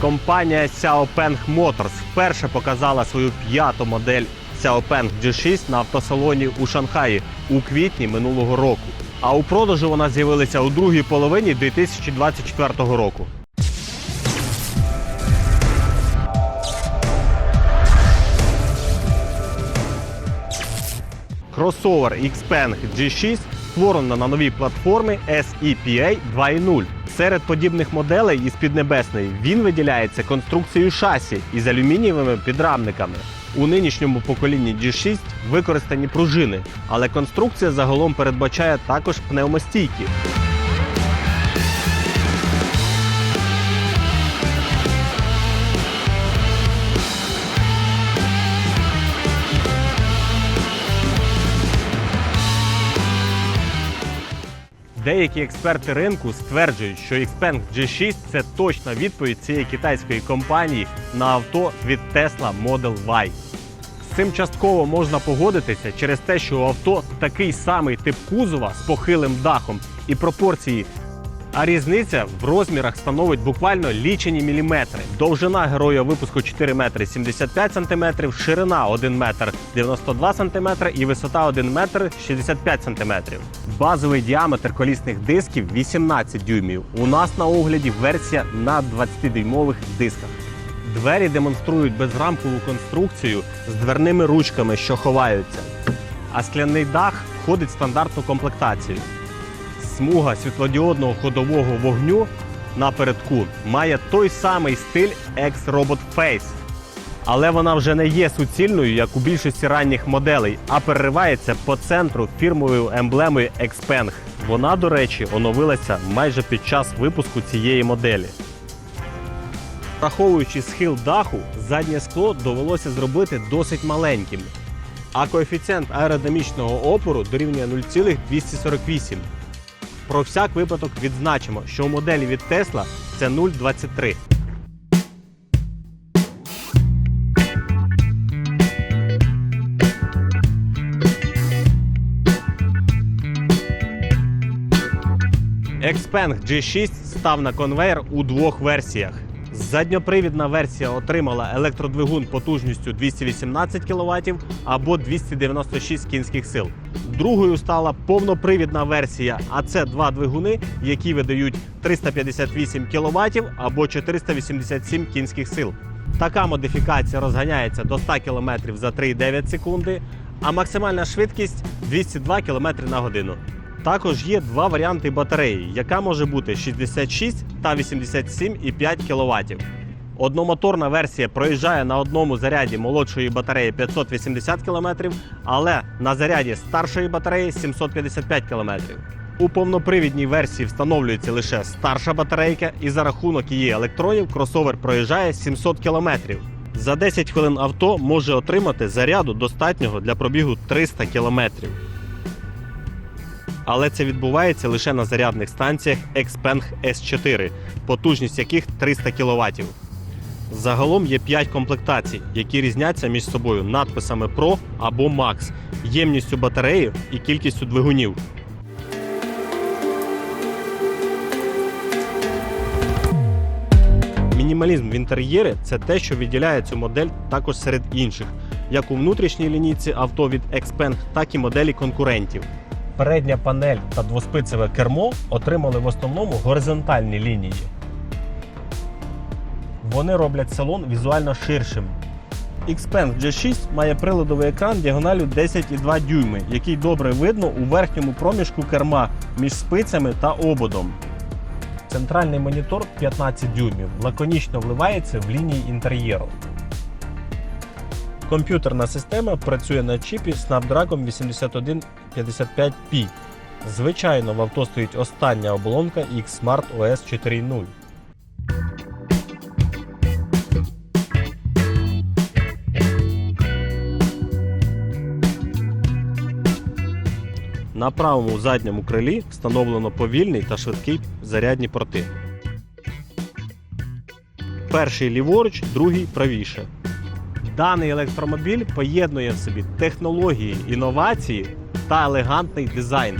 Компанія Xiaopeng Motors вперше показала свою п'яту модель Xiaopeng G6 на автосалоні у Шанхаї у квітні минулого року. А у продажу вона з'явилася у другій половині 2024 року. Кросовер Xpeng G6 створено на новій платформі SEPA 2.0. Серед подібних моделей із Піднебесної він виділяється конструкцією шасі із алюмінієвими підрамниками. У нинішньому поколінні G6 використані пружини, але конструкція загалом передбачає також пневмостійки. Деякі експерти ринку стверджують, що Xpeng G6 це точна відповідь цієї китайської компанії на авто від Tesla Model Y. З цим частково можна погодитися через те, що у авто такий самий тип кузова з похилим дахом і пропорції. А різниця в розмірах становить буквально лічені міліметри. Довжина героя випуску 4 метри 75 сантиметрів, ширина 1 метр 92 сантиметри і висота 1 метр 65 сантиметрів. Базовий діаметр колісних дисків 18 дюймів. У нас на огляді версія на 20-дюймових дисках. Двері демонструють безрамкову конструкцію з дверними ручками, що ховаються. А скляний дах входить в стандартну комплектацію. Смуга світлодіодного ходового вогню напередку має той самий стиль X-Robot Face. Але вона вже не є суцільною, як у більшості ранніх моделей, а переривається по центру фірмовою емблемою Xpeng. Вона, до речі, оновилася майже під час випуску цієї моделі. Враховуючи схил даху, заднє скло довелося зробити досить маленьким, а коефіцієнт аеродинамічного опору дорівнює 0,248. Про всяк випадок відзначимо, що у моделі від Tesla це 0,23. Xpeng G6 став на конвейер у двох версіях. Задньопривідна версія отримала електродвигун потужністю 218 кВт або 296 кінських сил. Другою стала повнопривідна версія, а це два двигуни, які видають 358 кВт або 487 кінських сил. Така модифікація розганяється до 100 км за 3,9 секунди, а максимальна швидкість 202 км на годину. Також є два варіанти батареї, яка може бути 66 та 87,5 кВт. Одномоторна версія проїжджає на одному заряді молодшої батареї 580 км, але на заряді старшої батареї 755 км. У повнопривідній версії встановлюється лише старша батарейка, і за рахунок її електронів кросовер проїжджає 700 км. За 10 хвилин авто може отримати заряду достатнього для пробігу 300 км але це відбувається лише на зарядних станціях Xpeng S4, потужність яких 300 кВт. Загалом є 5 комплектацій, які різняться між собою надписами Pro або Max, ємністю батареї і кількістю двигунів. Мінімалізм в інтер'єрі це те, що відділяє цю модель також серед інших, як у внутрішній лінійці авто від Xpeng, так і моделі конкурентів. Передня панель та двоспицеве кермо отримали в основному горизонтальні лінії. Вони роблять салон візуально ширшим. Xpeng G6 має приладовий екран діагоналю 10,2 дюйми, який добре видно у верхньому проміжку керма між спицями та ободом. Центральний монітор 15 дюймів лаконічно вливається в лінії інтер'єру. Комп'ютерна система працює на чіпі Snapdragon 8155P. Звичайно, в авто стоїть остання оболонка X-Smart OS 4.0. На правому задньому крилі встановлено повільний та швидкий зарядні порти. Перший ліворуч, другий правіше. Даний електромобіль поєднує в собі технології, інновації та елегантний дизайн.